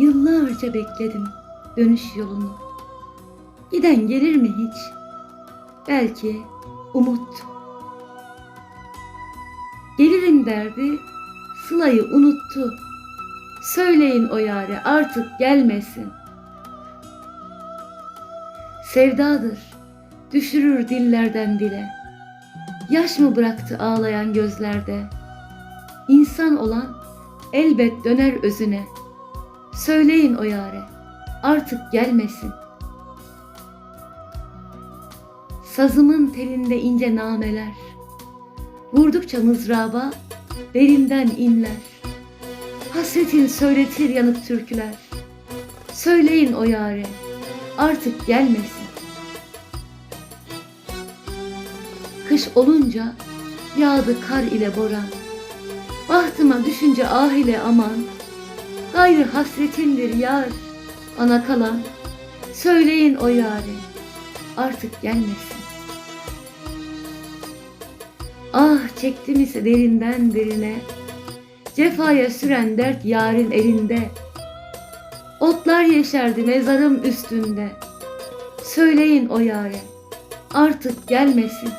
Yıllarca bekledim dönüş yolunu. Giden gelir mi hiç? Belki umut. Gelirim derdi, Sıla'yı unuttu. Söyleyin o yare artık gelmesin. Sevdadır, düşürür dillerden dile. Yaş mı bıraktı ağlayan gözlerde? İnsan olan elbet döner özüne. Söyleyin o yare, artık gelmesin. Sazımın telinde ince nameler, Vurdukça mızraba derinden inler. Hasretin söyletir yanık türküler. Söyleyin o yare, artık gelmesin. Kış olunca yağdı kar ile boran. Bahtıma düşünce ah ile aman. Gayrı hasretindir yar, ana kalan. Söyleyin o yare, artık gelmesin. Ah çektim ise derinden derine, Cefaya süren dert yarın elinde. Otlar yeşerdi mezarım üstünde. Söyleyin o yare, artık gelmesin.